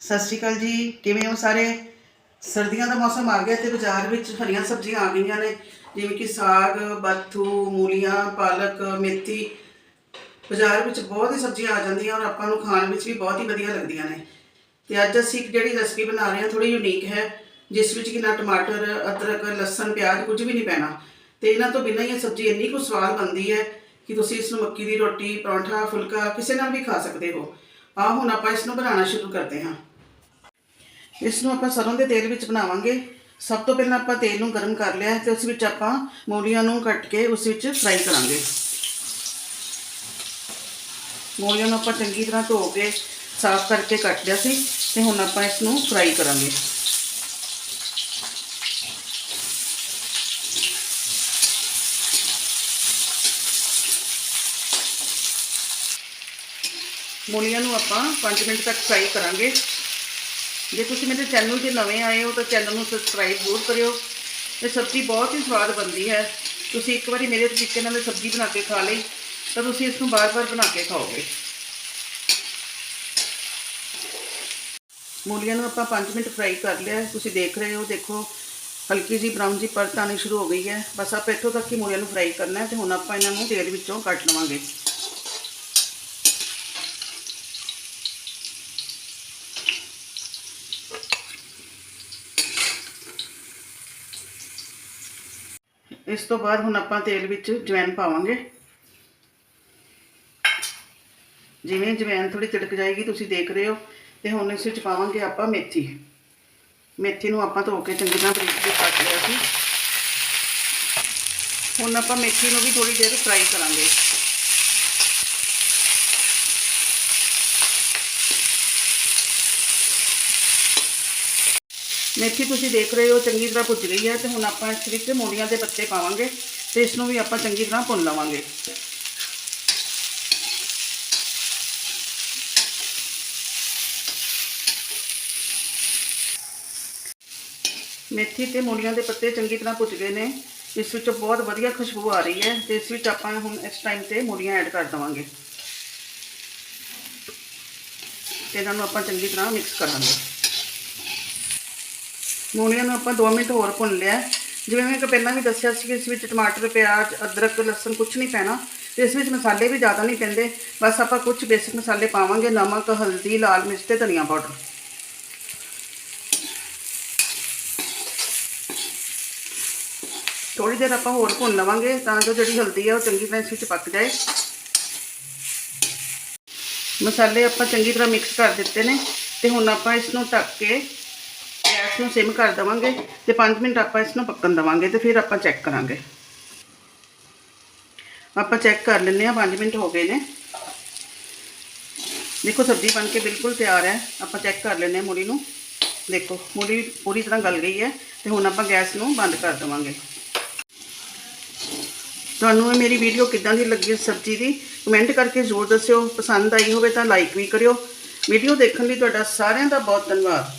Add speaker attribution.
Speaker 1: ਸਤਿ ਸ਼੍ਰੀ ਅਕਾਲ ਜੀ। ਕਿਵੇਂ ਹੋ ਸਾਰੇ? ਸਰਦੀਆਂ ਦਾ ਮੌਸਮ ਆ ਗਿਆ ਤੇ ਬਾਜ਼ਾਰ ਵਿੱਚ ਹਰੀਆਂ ਸਬਜ਼ੀਆਂ ਆ ਗਈਆਂ ਨੇ। ਜਿਵੇਂ ਕਿ ਸਾਗ, ਬਾਥੂ, ਮੂਲੀਆਂ, ਪਾਲਕ, ਮੇਥੀ। ਬਾਜ਼ਾਰ ਵਿੱਚ ਬਹੁਤ ਹੀ ਸਬਜ਼ੀਆਂ ਆ ਜਾਂਦੀਆਂ ਔਰ ਆਪਾਂ ਨੂੰ ਖਾਣ ਵਿੱਚ ਵੀ ਬਹੁਤ ਹੀ ਵਧੀਆ ਲੱਗਦੀਆਂ ਨੇ। ਤੇ ਅੱਜ ਅਸੀਂ ਇੱਕ ਜਿਹੜੀ ਰੈਸਪੀ ਬਣਾ ਰਹੇ ਹਾਂ ਥੋੜੀ ਯੂਨੀਕ ਹੈ, ਜਿਸ ਵਿੱਚ ਕਿ ਨਾ ਟਮਾਟਰ, ਅਦਰਕ, ਲਸਣ, ਪਿਆਜ਼ ਕੁਝ ਵੀ ਨਹੀਂ ਪੈਣਾ। ਤੇ ਇਹਨਾਂ ਤੋਂ ਬਿਨਾਂ ਹੀ ਇਹ ਸਬਜ਼ੀ ਇੰਨੀ ਕੁ ਸਵਾਦ ਬਣਦੀ ਹੈ ਕਿ ਤੁਸੀਂ ਇਸ ਨੂੰ ਮੱਕੀ ਦੀ ਰੋਟੀ, ਪਰੌਂਠਾ, ਫੁਲਕਾ ਕਿਸੇ ਨਾਲ ਵੀ ਖਾ ਸਕਦੇ ਹੋ। ਆਹ ਹੁਣ ਆਪਾਂ ਇਸ ਨੂੰ ਬਣਾਉਣਾ ਸ਼ੁਰੂ ਕਰਦੇ ਹਾਂ। ਇਸ ਨੂੰ ਆਪਾਂ ਸਰੋਂ ਦੇ ਤੇਲ ਵਿੱਚ ਬਣਾਵਾਂਗੇ। ਸਭ ਤੋਂ ਪਹਿਲਾਂ ਆਪਾਂ ਤੇਲ ਨੂੰ ਗਰਮ ਕਰ ਲਿਆ ਹੈ ਤੇ ਉਸ ਵਿੱਚ ਆਪਾਂ ਮੂਲੀਆਂ ਨੂੰ ਕੱਟ ਕੇ ਉਸ ਵਿੱਚ ਫਰਾਈ ਕਰਾਂਗੇ। ਮੂਲੀਆਂ ਨੂੰ ਆਪਾਂ ਚੰਗੀ ਤਰ੍ਹਾਂ ਧੋ ਕੇ ਸਾਫ਼ ਕਰਕੇ ਕੱਟ ਲਿਆ ਸੀ ਤੇ ਹੁਣ ਆਪਾਂ ਇਸ ਨੂੰ ਫਰਾਈ ਕਰਾਂਗੇ। ਮੂਲੀਆਂ ਨੂੰ ਆਪਾਂ 5 ਮਿੰਟ ਤੱਕ ਫਰਾਈ ਕਰਾਂਗੇ। ਜੇ ਤੁਸੀਂ ਮੇਰੇ ਚੈਨਲ ਤੇ ਨਵੇਂ ਆਏ ਹੋ ਤਾਂ ਚੈਨਲ ਨੂੰ ਸਬਸਕ੍ਰਾਈਬ ਜ਼ਰੂਰ ਕਰਿਓ। ਇਹ ਸਬਜ਼ੀ ਬਹੁਤ ਹੀ ਸਵਾਦ ਬਣਦੀ ਹੈ। ਤੁਸੀਂ ਇੱਕ ਵਾਰੀ ਮੇਰੇ ਤਰੀਕੇ ਨਾਲ ਸਬਜ਼ੀ ਬਣਾ ਕੇ ਖਾ ਲਈ ਤਾਂ ਤੁਸੀਂ ਇਸ ਨੂੰ ਬਾਰ-ਬਾਰ ਬਣਾ ਕੇ ਖਾਓਗੇ। ਮੂਲੀਆਂ ਨੂੰ ਆਪਾਂ 5 ਮਿੰਟ ਫਰਾਈ ਕਰ ਲਿਆ। ਤੁਸੀਂ ਦੇਖ ਰਹੇ ਹੋ, ਦੇਖੋ, ਹਲਕੀ ਜੀ ਬਰਾਊਨ ਜੀ ਪਰਤ ਆਉਣੀ ਸ਼ੁਰੂ ਹੋ ਗਈ ਹੈ। ਬਸ ਆਪਾਂ ਇੱਥੋਂ ਤੱਕ ਹੀ ਮੂਲੀਆਂ ਨੂੰ ਫਰਾਈ ਕਰਨਾ ਹੈ ਤੇ ਹੁਣ ਆਪਾਂ ਇਹਨਾਂ ਨੂੰ ਤੇਲ ਵਿੱਚੋਂ ਕੱਟ ਲਵਾਂਗੇ। ਇਸ ਤੋਂ ਬਾਅਦ ਹੁਣ ਆਪਾਂ ਤੇਲ ਵਿੱਚ ਜਵੈਨ ਪਾਵਾਂਗੇ। ਜਿਵੇਂ ਜਵੈਨ ਥੋੜੀ ਤਿੜਕ ਜਾਏਗੀ, ਤੁਸੀਂ ਦੇਖ ਰਹੇ ਹੋ। ਤੇ ਹੁਣ ਇਸ ਵਿੱਚ ਪਾਵਾਂਗੇ ਆਪਾਂ ਮੇਥੀ। ਮੇਥੀ ਨੂੰ ਆਪਾਂ ਧੋ ਕੇ ਚੰਗੀ ਤਰ੍ਹਾਂ ਬਰੀਕ ਕੇ ਕੱਟ ਲਿਆ ਸੀ। ਹੁਣ ਆਪਾਂ ਮੇਥੀ ਨੂੰ ਵੀ ਥੋੜੀ ਦੇਰ ਫਰਾਈ ਕਰਾਂਗੇ। ਮੇਥੀ ਤੁਸੀਂ ਦੇਖ ਰਹੇ ਹੋ, ਚੰਗੀ ਤਰ੍ਹਾਂ ਭੁੱਜ ਗਈ ਹੈ ਤੇ ਹੁਣ ਆਪਾਂ ਇਸ ਵਿੱਚ ਮੂਲੀਆਂ ਦੇ ਪੱਤੇ ਪਾਵਾਂਗੇ ਤੇ ਇਸ ਨੂੰ ਵੀ ਆਪਾਂ ਚੰਗੀ ਤਰ੍ਹਾਂ ਭੁੰਨ ਲਵਾਂਗੇ। ਮੇਥੀ ਤੇ ਮੂਲੀਆਂ ਦੇ ਪੱਤੇ ਚੰਗੀ ਤਰ੍ਹਾਂ ਭੁੱਜ ਗਏ ਨੇ। ਇਸ ਵਿੱਚ ਬਹੁਤ ਵਧੀਆ ਖੁਸ਼ਬੂ ਆ ਰਹੀ ਹੈ ਤੇ ਇਸ ਵਿੱਚ ਆਪਾਂ ਹੁਣ ਇਸ ਟਾਈਮ ਤੇ ਮੂਲੀਆਂ ਐਡ ਕਰ ਦਵਾਂਗੇ। ਤੇ ਇਹਨਾਂ ਨੂੰ ਆਪਾਂ ਚੰਗੀ ਤਰ੍ਹਾਂ ਮਿਕਸ ਕਰਾਂਗੇ ਮੂਲੀਆਂ ਨੂੰ ਆਪਾਂ 2 ਮਿੰਟ ਹੋਰ ਭੁੰਨ ਲਿਆ। ਜਿਵੇਂ ਮੈਂ ਕਿ ਪਹਿਲਾਂ ਵੀ ਦੱਸਿਆ ਸੀ ਕਿ ਇਸ ਵਿੱਚ ਟਮਾਟਰ, ਪਿਆਜ਼, ਅਦਰਕ, ਲਸਣ ਕੁਝ ਨਹੀਂ ਪੈਣਾ। ਤੇ ਇਸ ਵਿੱਚ ਮਸਾਲੇ ਵੀ ਜ਼ਿਆਦਾ ਨਹੀਂ ਪੈਂਦੇ। ਬਸ ਆਪਾਂ ਕੁਝ ਬੇਸਿਕ ਮਸਾਲੇ ਪਾਵਾਂਗੇ, ਨਮਕ, ਹਲਦੀ, ਲਾਲ ਮਿਰਚ ਤੇ ਧਨੀਆ ਪਾਊਡਰ। ਥੋੜੀ ਦੇਰ ਆਪਾਂ ਹੋਰ ਭੁੰਨ ਲਵਾਂਗੇ ਤਾਂ ਜੋ ਜਿਹੜੀ ਹਲਦੀ ਹੈ ਉਹ ਚੰਗੀ ਤਰ੍ਹਾਂ ਇਸ ਵਿੱਚ ਪੱਕ ਜਾਏ। ਮਸਾਲੇ ਆਪਾਂ ਚੰਗੀ ਤਰ੍ਹਾਂ ਮਿਕਸ ਕਰ ਦਿੱਤੇ ਨੇ ਤੇ ਹੁਣ ਆਪਾਂ ਇਸ ਨੂੰ ਢੱਕ ਕੇ ਗੈਸ ਨੂੰ ਸਿਮ ਕਰ ਦੇਵਾਂਗੇ ਤੇ 5 ਮਿੰਟ ਆਪਾਂ ਇਸ ਨੂੰ ਪੱਕਣ ਦੇਵਾਂਗੇ ਤੇ ਫਿਰ ਆਪਾਂ ਚੈੱਕ ਕਰਾਂਗੇ। ਆਪਾਂ ਚੈੱਕ ਕਰ ਲੈਂਦੇ ਹਾਂ 5 ਮਿੰਟ ਹੋ ਗਏ ਨੇ। ਦੇਖੋ, ਸਬਜ਼ੀ ਬਣ ਕੇ ਬਿਲਕੁਲ ਤਿਆਰ ਹੈ। ਆਪਾਂ ਚੈੱਕ ਕਰ ਲੈਂਦੇ ਹਾਂ ਮੂਲੀ ਨੂੰ। ਦੇਖੋ ਮੂਲੀ ਪੂਰੀ ਤਰ੍ਹਾਂ ਗਲ ਗਈ ਹੈ ਤੇ ਹੁਣ ਆਪਾਂ ਗੈਸ ਨੂੰ ਬੰਦ ਕਰ ਦੇਵਾਂਗੇ। ਤੁਹਾਨੂੰ ਇਹ ਮੇਰੀ ਵੀਡੀਓ ਕਿੱਦਾਂ ਦੀ ਲੱਗੀ ਸਬਜ਼ੀ ਦੀ? ਕਮੈਂਟ ਕਰਕੇ ਜ਼ਰੂਰ ਦੱਸਿਓ। ਪਸੰਦ ਆਈ ਹੋਵੇ ਤਾਂ ਲਾਈਕ ਵੀ ਕਰਿਓ। ਵੀਡੀਓ ਦੇਖਣ ਲਈ ਤੁਹਾਡਾ ਸਾਰਿਆਂ ਦਾ ਬਹੁਤ ਧੰਨਵਾਦ।